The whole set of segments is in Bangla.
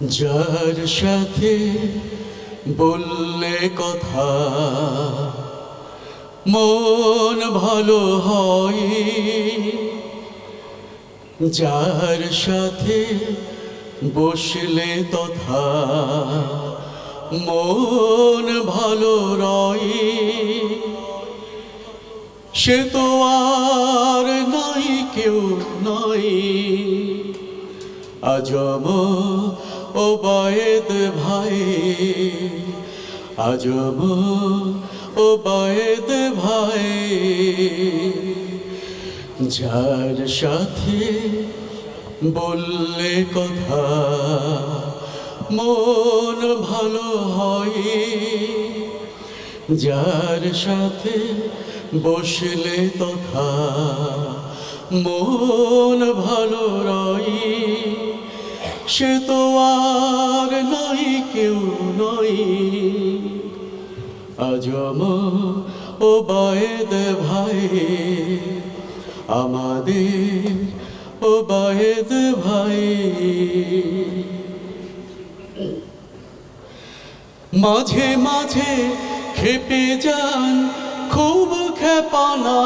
যার সাথে বললে কথা, মন ভালো হয়। যার সাথে বসলে তথা, মন ভালো রয়। সে তো আর নাই, কেউ নয় আজম ও বায়েদ ভাই আজম ও বায়েদ ভাই, যার সাথে বললে কথা মন ভালো হয়, যার সাথে বসলে তথা মন ভালো রয়। সে তো আর নাই, কেউ নয় আজম ও বায়েদ ভাই, আমাদের, ও বায়েদ ভাই। মাঝে মাঝে খেপে যান, খুব খেপানা।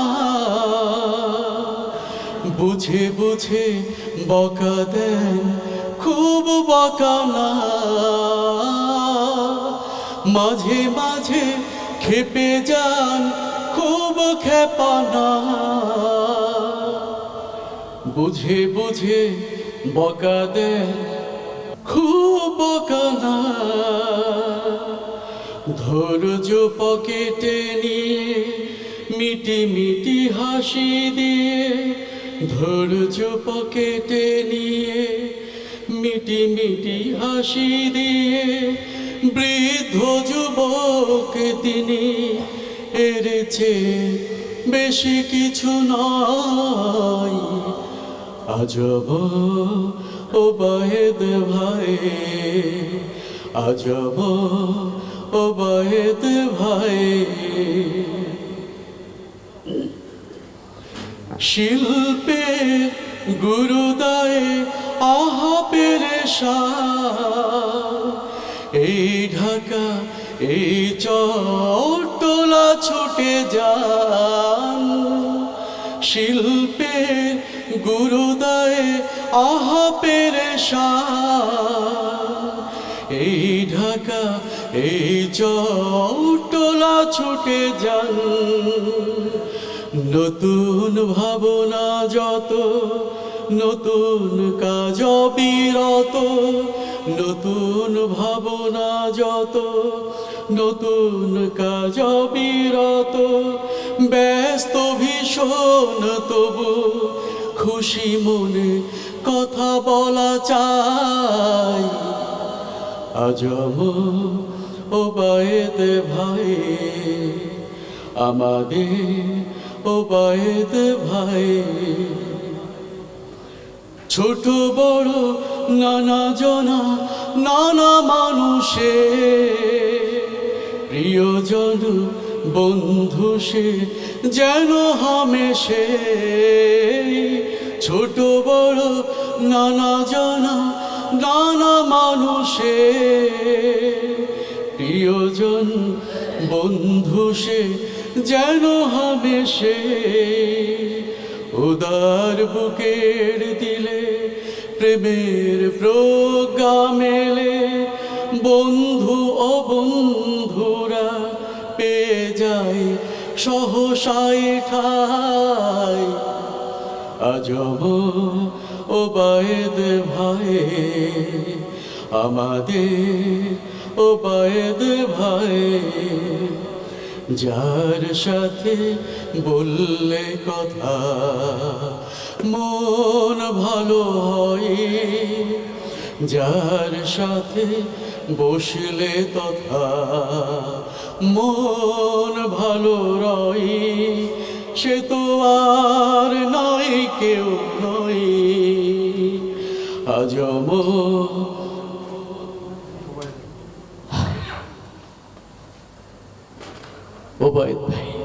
বুঝে বুঝে বকা দেন খুব বকানা। মাঝে মাঝে খেপে যান, খুব খেপানা। বুঝে বুঝে বকা দেন, খুব বকানা। ধৈর্য পকেটে নিয়ে, মিটি মিটি হাসি দিয়ে, ধৈর্য পকেটে নিয়ে মিটি মিটি হাসি দিয়ে বৃদ্ধ যুবক তিনি এড়েছে বেশি কিছু নয়। আজব ও বাহেদ ভাই, আজব ও বাহেদ ভাই। শিল্পে গুরুদায় আহা পেরেশা এই ঢাকা, এই চট্টলা ছুটে যান। শিল্পে গুরুদায় আহা পেরেশা এই ঢাকা, এই চট্টলা ছুটে যান। নতুন ভাবনা যত নতুন কাজ বিরত নতুন ভাবনা যত, নতুন কাজ বিরত ব্যস্ত ভীষণ তবু খুশি মনে কথা বলা চাই। আজম ও বায়েদ ভাই, আমাদের ও বায়েদ ভাই। ছোট বড় নানা জনা, নানা মানুষে। প্রিয়জন বন্ধু সে যেন হামেশে ছোট বড় নানা জনা, নানা মানুষে। প্রিয়জন বন্ধু সে যেন হামেশে উদার বুকের দিলে প্রেমের প্রজ্ঞা মেলে। বন্ধু ও বন্ধুরা পেয়ে যায় সহসায় ঠাই আজব ও বায়েদ ভাই, আমাদের ও বায়েদ ভাই। যার সাথে বললে কথা, মন ভালো হয়। যার সাথে বসলে তথা, মন ভালো রয়। সে তো আর নয়, কেউ নয়। আজম উভয় ভাই